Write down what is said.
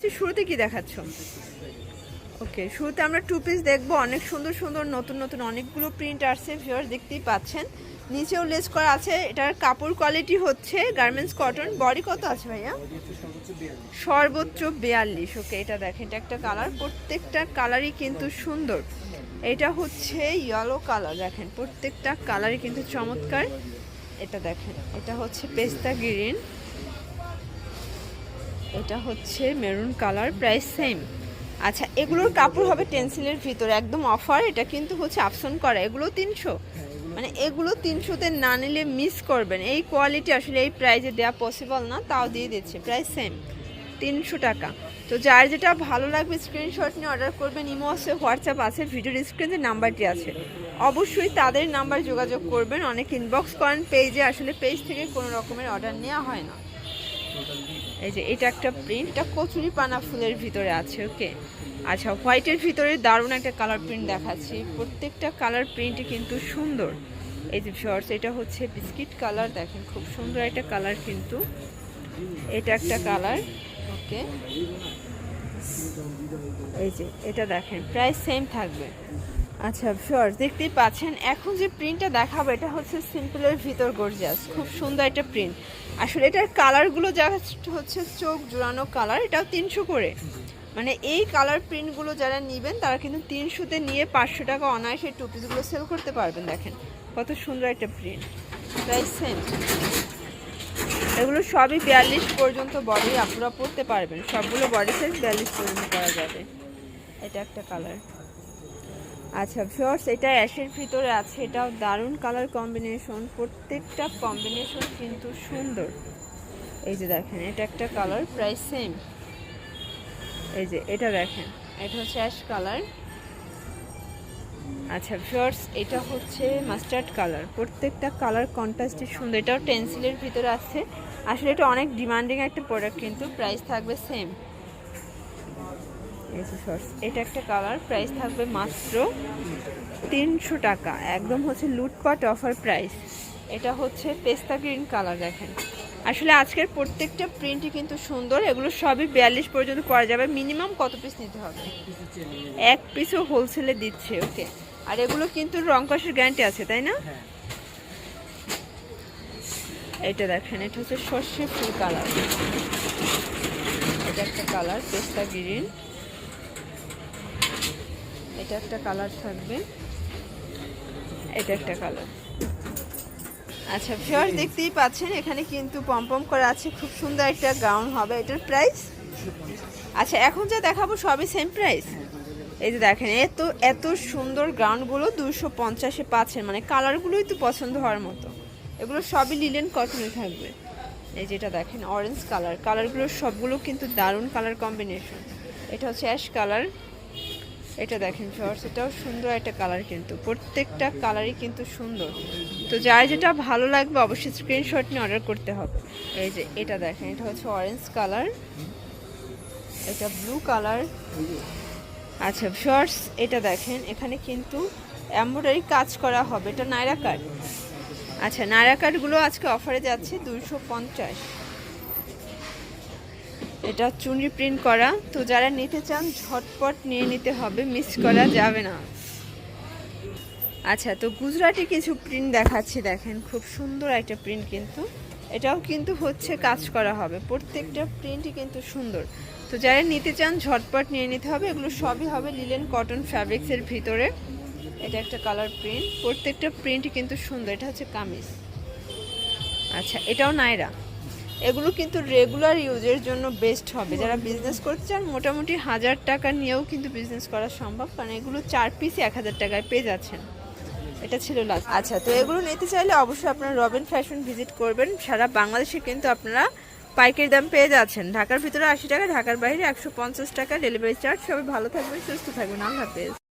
আচ্ছা, শুরুতে কি দেখাচ্ছ? ওকে শুরুতে আমরা টু পিস দেখব। অনেক সুন্দর সুন্দর নতুন নতুন অনেকগুলো প্রিন্ট আসছে ভিউয়ার দেখতেই পাচ্ছেন। নিচেও লেস করা আছে এটার কাপড় কোয়ালিটি হচ্ছে গার্মেন্টস কটন বডি কত আছে ভাইয়া? সর্বোচ্চ বিয়াল্লিশ। ওকে এটা দেখেন এটা একটা কালার প্রত্যেকটা কালারই কিন্তু সুন্দর। এটা হচ্ছে ইয়েলো কালার দেখেন প্রত্যেকটা কালারই কিন্তু চমৎকার। এটা দেখেন এটা হচ্ছে পেস্তা গ্রিন এটা হচ্ছে মেরুন কালার প্রাইস সেম আচ্ছা এগুলোর কাপড় হবে টেন্সিলের ভিতরে, একদম অফার এটা কিন্তু হচ্ছে আপসন করা, এগুলো তিনশো। মানে এগুলো তিনশোতে না নিলে মিস করবেন। এই কোয়ালিটি আসলে এই প্রাইজে দেওয়া পসিবল না, তাও দিয়ে দিচ্ছে প্রাইস সেম তিনশো টাকা। তো যার যেটা ভালো লাগবে স্ক্রিনশট নিয়ে অর্ডার করবেন, ইমো আছে, হোয়াটসঅ্যাপ আছে, ভিডিওর স্ক্রিনে নাম্বারটি আছে। অবশ্যই তাদের নাম্বার যোগাযোগ করবেন, অনেক ইনবক্স করেন পেজে আসলে পেজ থেকে কোনো রকমের অর্ডার নেওয়া হয় না। এই যে এটা একটা প্রিন্ট এটা কচুরি পানা ফুলের ভিতরে আছে ওকে আচ্ছা হোয়াইটের ভিতরে দারুণ একটা কালার প্রিন্ট দেখাচ্ছি। প্রত্যেকটা কালার প্রিন্টই কিন্তু সুন্দর। এই যে শর্টস এটা হচ্ছে বিস্কিট কালার দেখেন খুব সুন্দর একটা কালার কিন্তু। এটা একটা কালার ওকে এই যে, এটা দেখেন, প্রায় সেম থাকবে। আচ্ছা শিওর দেখতেই পাচ্ছেন, এখন যে প্রিন্টটা দেখাবো, এটা হচ্ছে সিম্পলের ভিতর গর্জিয়াস খুব সুন্দর একটা প্রিন্ট আসলে এটার কালারগুলো জাস্ট হচ্ছে চোখ জোড়ানো কালার, এটাও তিনশো করে। মানে এই কালার প্রিন্টগুলো যারা নেবেন, তারা কিন্তু তিনশোতে নিয়ে পাঁচশো টাকা অনায়াসে টু পিসগুলো সেল করতে পারবেন, দেখেন। কত সুন্দর একটা প্রিন্ট প্রাইস সেম এগুলো সবই বিয়াল্লিশ পর্যন্ত বডি আপনারা পড়তে পারবেন। সবগুলো বডি সাইজ বিয়াল্লিশ পর্যন্ত করা যাবে। এটা একটা কালার আচ্ছা ফিওর্স এটা অ্যাশের ভিতরে আছে, এটাও দারুণ কালার কম্বিনেশন প্রত্যেকটা কম্বিনেশন কিন্তু সুন্দর। এই যে দেখেন, এটা একটা কালার প্রাইস সেম এই যে, এটা দেখেন, এটা হচ্ছে অ্যাশ কালার আচ্ছা ফিওর্স এটা হচ্ছে মাস্টার্ড কালার প্রত্যেকটা কালার কন্ট্রাস্টই সুন্দর। এটাও টেন্সিলের ভিতরে আছে। আসলে এটা অনেক ডিমান্ডিং একটা প্রোডাক্ট কিন্তু প্রাইস থাকবে সেম যে শর্টস এটা একটা কালার প্রাইস থাকবে মাত্র তিনশো টাকা। একদম হচ্ছে লুটপাট অফার প্রাইস এটা হচ্ছে পেস্তা গ্রিন কালার দেখেন। আসলে আজকের প্রত্যেকটা প্রিন্টই কিন্তু সুন্দর এগুলো সবই বিয়াল্লিশ পর্যন্ত করা যাবে। মিনিমাম কত পিস নিতে হবে? এক পিসও হোলসেলে দিচ্ছে ওকে আর এগুলো কিন্তু রং কষের গ্যারান্টি আছে তাই না? এটা দেখেন এটা হচ্ছে সর্ষে ফুল কালার এটা একটা কালার পেস্তা গ্রিন এটা একটা কালার থাকবে। এটা একটা কালার আচ্ছা ফিওর দেখতেই পাচ্ছেন এখানে কিন্তু পম্পম করা আছে। খুব সুন্দর একটা গাউন হবে। এটার প্রাইস আচ্ছা এখন যা দেখাবো সবই সেম প্রাইস এই যে দেখেন এত এত সুন্দর গাউনগুলো দুশো পঞ্চাশে পাচ্ছেন। মানে কালারগুলোই তো পছন্দ হওয়ার মতো। এগুলো সবই লিলেন কটনে থাকবে। এই যেটা দেখেন অরেঞ্জ কালার কালারগুলো সবগুলো কিন্তু দারুণ কালার কম্বিনেশন এটা হচ্ছে অ্যাশ কালার এটা দেখেন শর্টস এটাও সুন্দর একটা কালার কিন্তু। প্রত্যেকটা কালারই কিন্তু সুন্দর। তো যার যেটা ভালো লাগবে অবশ্যই স্ক্রিনশট নিয়ে অর্ডার করতে হবে। এই যে এটা দেখেন, এটা হচ্ছে অরেঞ্জ কালার এটা ব্লু কালার আচ্ছা শর্টস এটা দেখেন, এখানে কিন্তু এমব্রয়ডারি কাজ করা হবে। এটা নায়রা কার্ড আচ্ছা নায়রা কার্ডগুলো আজকে অফারে যাচ্ছে দুইশো পঞ্চাশ। এটা চুনরি প্রিন্ট করা। তো যারা নিতে চান, ঝটপট নিয়ে নিতে হবে, মিস করা যাবে না। আচ্ছা তো গুজরাটি কিছু প্রিন্ট দেখাচ্ছি, দেখেন, খুব সুন্দর একটা প্রিন্ট কিন্তু। এটাও কিন্তু হচ্ছে কাজ করা হবে। প্রত্যেকটা প্রিন্টই কিন্তু সুন্দর। তো যারা নিতে চান, ঝটপট নিয়ে নিতে হবে। এগুলো সবই হবে লিলেন কটন ফ্যাব্রিক্সের ভিতরে। এটা একটা কালার প্রিন্ট। প্রত্যেকটা প্রিন্টই কিন্তু সুন্দর। এটা হচ্ছে কামিজ। আচ্ছা এটাও নাইরা। এগুলো কিন্তু রেগুলার ইউজের জন্য বেস্ট হবে। যারা বিজনেস করতে চান মোটামুটি হাজার টাকা নিয়েও কিন্তু বিজনেস করা সম্ভব, কারণ এগুলো চার পিসই এক হাজার টাকায় পেয়ে যাচ্ছেন। এটা ছিল লাস্ট আচ্ছা তো এগুলো নিতে চাইলে অবশ্যই আপনারা রবিন ফ্যাশন ভিজিট করবেন। সারা বাংলাদেশে কিন্তু আপনারা পাইকারি দাম পেয়ে যাচ্ছেন। ঢাকার ভিতরে আশি টাকা, ঢাকার বাইরে একশো পঞ্চাশ টাকা ডেলিভারি চার্জ সবাই ভালো থাকবেন, সুস্থ থাকবেন। আল্লাহ হাফেজ।